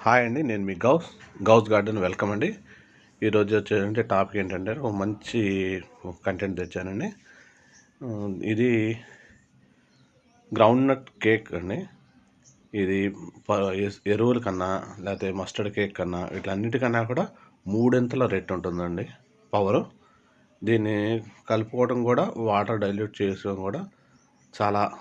Hi అండి నేను మీ గౌస్ గౌస్ గార్డెన్ వెల్కమ్ అండి. ఈరోజు వచ్చేటంటే టాపిక్ ఏంటంటే ఒక మంచి కంటెంట్ తెచ్చానండి. ఇది గ్రౌండ్ నట్ కేక్ అండి. ఇది ప- ఎరువుల కన్నా లేకపోతే మస్టర్డ్ కేక్ కన్నా వీటన్నిటికన్నా కూడా మూడింతల రేట్ ఉంటుందండి పవరు దీన్ని కలుపుకోవడం కూడా వాటర్ డైల్యూట్ చేసుకోవడం కూడా చాలా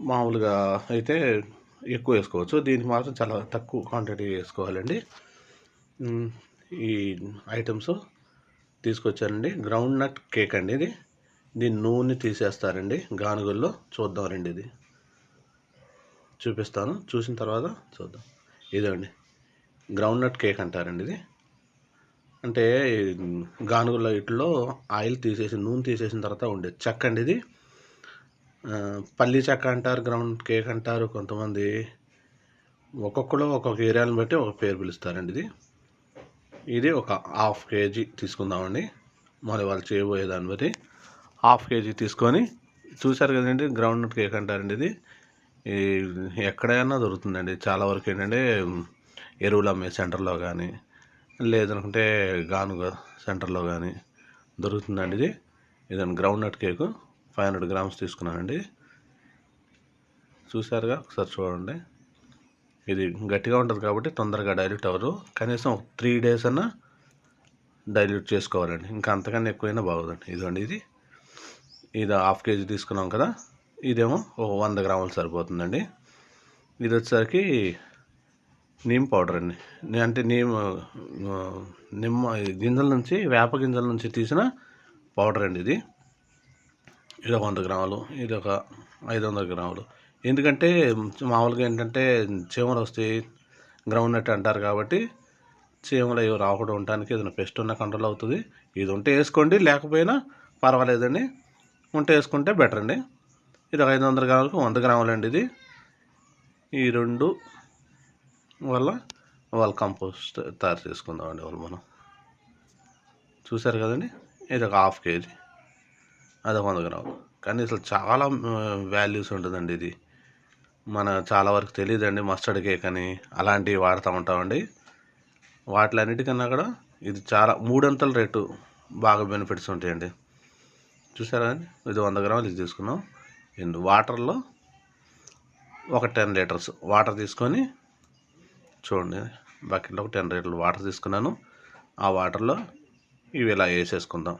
మామూలుగా అయితే ఎక్కువ వేసుకోవచ్చు. దీనికి మాత్రం చాలా తక్కువ క్వాంటిటీ వేసుకోవాలండి. ఈ ఐటమ్స్ తీసుకొచ్చానండి. గ్రౌండ్ నట్ కేక్ అండి ఇది. దీని నూనె తీసేస్తారండి గానుగుల్లో చూద్దాం రండి ఇది. చూపిస్తాను. చూసిన తర్వాత చూద్దాం. ఇదండి. గ్రౌండ్ నట్ కేక్ అంటారండి ఇది. అంటే గానుగుల ఇట్లో ఆయిల్ తీసేసి నూనె తీసేసిన తర్వాత ఉండే చెక్క అండి ఇది. పల్లి చెక్క అంటారు గ్రౌండ్ కేక్ అంటారు కొంతమంది ఒక్కొక్కరు ఒక్కొక్క ఏరియాని బట్టి ఒక పేరు పిలుస్తారండి ఇది. ఇది ఒక హాఫ్ కేజీ తీసుకుందామండి. మరి వాళ్ళు చేయబోయే దాన్ని బట్టి హాఫ్ కేజీ తీసుకొని చూశారు కదండి గ్రౌండ్ నట్ కేక్ అంటారండి ఇది. ఈ ఎక్కడైనా దొరుకుతుందండి. చాలా వరకు ఏంటంటే ఎరువులు అమ్మే సెంటర్లో కానీ లేదనుకుంటే గానుగ సెంటర్లో కానీ దొరుకుతుందండి ఇది. ఇదండి groundnut cake five hundred grams తీసుకున్నానండి. చూసారుగా ఒకసారి చూడండి. ఇది గట్టిగా ఉంటుంది కాబట్టి తొందరగా డైల్యూట్ అవ్వదు. కనీసం ఒక త్రీ డేస్ అన్నా డైల్యూట్ చేసుకోవాలండి. ఇంకా అంతకన్నా ఎక్కువైనా బాగోదండి. ఇదండి ఇది. ఇది హాఫ్ కేజీ తీసుకున్నాం కదా? ఇదేమో ఒక వంద గ్రాములు సరిపోతుందండి. ఇది వచ్చేసరికి నీమ్ పౌడర్ అండి. అంటే నీమ్ నిమ్మ గింజల నుంచి వేప గింజల నుంచి తీసిన పౌడర్ అండి ఇది. ఇది ఒక వంద గ్రాములు ఇది ఒక ఐదు వందల గ్రాములు. ఎందుకంటే మామూలుగా ఏంటంటే చీమలు వస్తాయి గ్రౌండ్ నట్ అంటారు కాబట్టి చీమలు ఇవి రాకుండా ఉండటానికి ఏదైనా పెస్ట్ ఉన్న కంట్రోల్ అవుతుంది. ఇది ఉంటే వేసుకోండి లేకపోయినా పర్వాలేదండి. ఉంటే వేసుకుంటే బెటర్ అండి. ఇది ఒక ఐదు వందల గ్రాములకు వంద గ్రాములు అండి ఇది. ఈ రెండు వల్ల వాళ్ళ కంపోస్ట్ తయారు చేసుకుందామండి వాళ్ళు మనం. చూసారు కదండి? ఇది ఒక హాఫ్ కేజీ. అది వంద గ్రాములు కానీ అసలు చాలా వాల్యూస్ ఉంటుందండి ఇది. మన చాలా వరకు తెలియదండి మస్టర్డ్ కేక్ అని. అలాంటివి వాడుతూ ఉంటామండి. వాటిలన్నిటికన్నా కూడా ఇది చాలా మూడంతల రేటు బాగా బెనిఫిట్స్ ఉంటాయండి. చూసారా అండి? ఇది వంద గ్రాములు ఇది తీసుకున్నాం. ఇందు వాటర్లో ఒక టెన్ లీటర్స్ వాటర్ తీసుకొని చూడండి బకెట్లో ఒక టెన్ లీటర్లు వాటర్ తీసుకున్నాను. ఆ వాటర్లో ఇవి ఇలా వేసేసుకుందాం.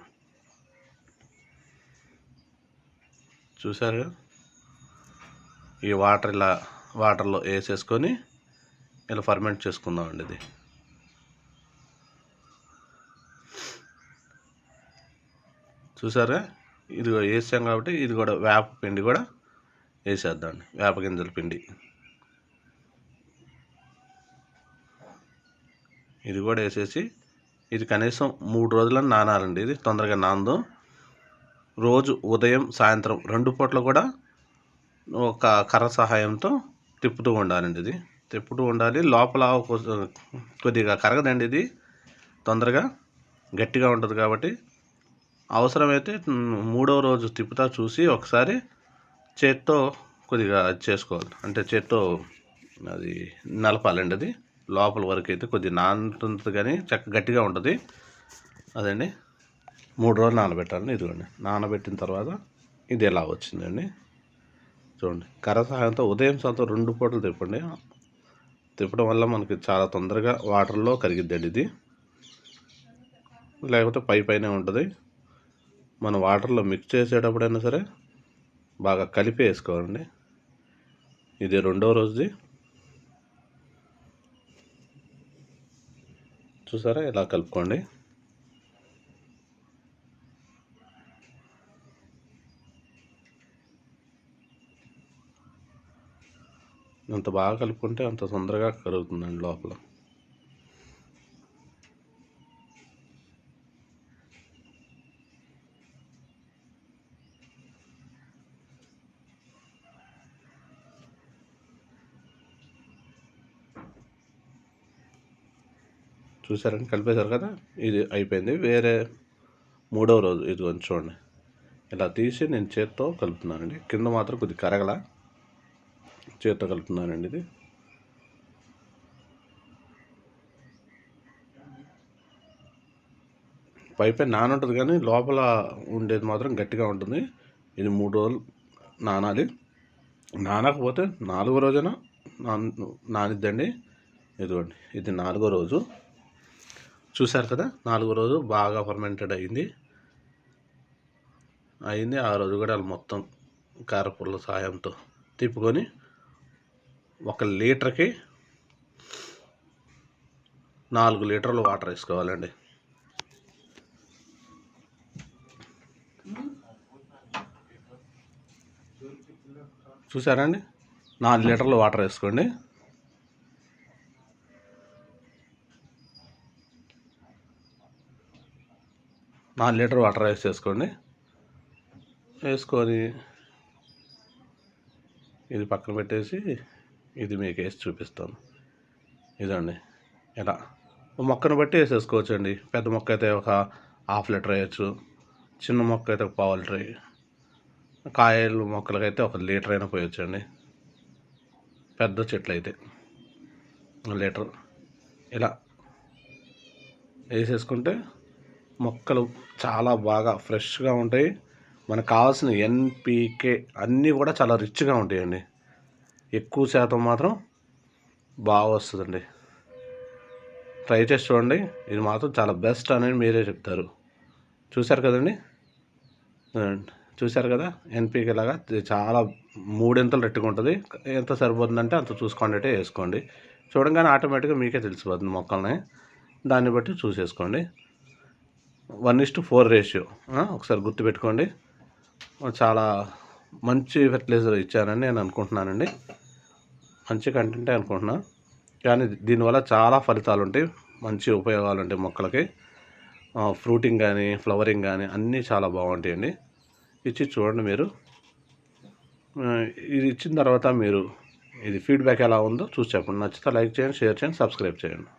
చూసారుగా ఈ వాటర్ ఇలా వాటర్లో వేసేసుకొని ఇలా ఫర్మెంట్ చేసుకుందామండి ఇది. చూసారా? ఇది వేసాం కాబట్టి ఇది కూడా వేప పిండి కూడా వేసేద్దామండి వేప గింజల పిండి. ఇది కూడా వేసేసి ఇది కనీసం మూడు రోజులను నానాలండి. ఇది తొందరగా నానదు రోజు ఉదయం సాయంత్రం రెండు పూట్ల కూడా ఒక కర్ర సహాయంతో తిప్పుతూ ఉండాలండి ఇది. తిప్పుతూ ఉండాలి. లోపల కొద్దిగా కరగదండి ఇది. తొందరగా గట్టిగా ఉంటుంది కాబట్టి అవసరమైతే మూడో రోజు తిప్పుతా చూసి ఒకసారి చేత్తో కొద్దిగా చేసుకోవాలి. అంటే చేత్తో అది నలపాలండి అది. లోపల వరకు అయితే కొద్దిగా నానుతుంది కానీ చక్క గట్టిగా ఉంటుంది. అదండి. మూడు రోజులు నానబెట్టాలని ఇదిగోండి. నానబెట్టిన తర్వాత ఇది ఎలా వచ్చిందండి? చూడండి. కర్ర సహాయంతో ఉదయం సాయంత్రం రెండు పూటలు తిప్పండి. తిప్పడం వల్ల మనకి చాలా తొందరగా వాటర్లో కరిగిద్దండి ఇది. లేకపోతే పై పైనే ఉంటుంది. మనం వాటర్లో మిక్స్ చేసేటప్పుడైనా సరే బాగా కలిపి వేసుకోవాలండి. ఇది రెండో రోజుది. చూసారా? ఇలా కలుపుకోండి. ఎంత బాగా కలుపుకుంటే అంత తొందరగా కరుగుతుందండి లోపల. చూసారండి కలిపేశారు కదా? ఇది అయిపోయింది. వేరే మూడవ రోజు ఇది కొంచెం చూడండి. ఇలా తీసి నేను చేత్తో కలుపుతున్నానండి. కింద మాత్రం కొద్ది కరగల. చేత కలుపుతున్నానండి ఇది. పైపై నాన ఉంటుంది కానీ లోపల ఉండేది మాత్రం గట్టిగా ఉంటుంది. ఇది మూడు రోజులు నానాలి. నానకపోతే నాలుగో రోజున నానిద్దండి. ఇదిగోండి ఇది నాలుగో రోజు. చూశారు కదా నాలుగో రోజు బాగా ఫర్మెంటెడ్ అయింది. అయింది ఆ రోజు కూడా మొత్తం కారపూల సాయంతో తిప్పుకొని ఒక లీటర్కి నాలుగు లీటర్లు వాటర్ వేసుకోవాలండి. చూసారా అండి? నాలుగు లీటర్లు వాటర్ వేసుకోండి. నాలుగు లీటర్ వాటర్ వేసేసుకోండి వేసుకొని ఇది పక్కన పెట్టేసి ఇది మీకు వేసి చూపిస్తాను. ఇదండి. ఇలా మొక్కను బట్టి వేసేసుకోవచ్చు అండి పెద్ద మొక్క అయితే ఒక హాఫ్ లీటర్ వేయచ్చు. చిన్న మొక్క అయితే ఒక పావు లీటర్ కాయలు మొక్కలకైతే ఒక లీటర్ అయినా పోయొచ్చు అండి పెద్ద చెట్లు అయితే. లీటర్. ఇలా వేసేసుకుంటే మొక్కలు చాలా బాగా ఫ్రెష్గా ఉంటాయి. మనకు కావాల్సిన ఎన్పికే అన్నీ కూడా చాలా రిచ్గా ఉంటాయండి. ఎక్కువ శాతం మాత్రం బాగా వస్తుందండి. ట్రై చేసి చూడండి. ఇది మాత్రం చాలా బెస్ట్ అనేది మీరే చెప్తారు. చూశారు కదండి? చూశారు కదా? ఎన్పీకే లాగా చాలా మూడింతలు రెట్టుగా ఉంటుంది. ఎంత సరిపోతుందంటే అంత చూసుకోండి అంటే వేసుకోండి చూడంగానే ఆటోమేటిక్గా మీకే తెలిసిపోతుంది మొక్కల్ని. దాన్ని బట్టి చూసేసుకోండి. One is to four ratio ఒకసారి గుర్తుపెట్టుకోండి చాలా మంచి ఫెర్టిలైజర్ ఇచ్చానని నేను అనుకుంటున్నానండి. మంచి కంటెంటే అనుకుంటున్నా. కానీ దీనివల్ల చాలా ఫలితాలు ఉంటాయి మంచి ఉపయోగాలు ఉంటాయి మొక్కలకి ఫ్రూటింగ్ కానీ ఫ్లవరింగ్ కానీ అన్నీ చాలా బాగుంటాయండి. ఇచ్చి చూడండి మీరు. ఇది ఇచ్చిన తర్వాత మీరు ఇది ఫీడ్బ్యాక్ ఎలా ఉందో చూసి చెప్పండి. నచ్చితే లైక్ చేయండి షేర్ చేయండి సబ్స్క్రైబ్ చేయండి.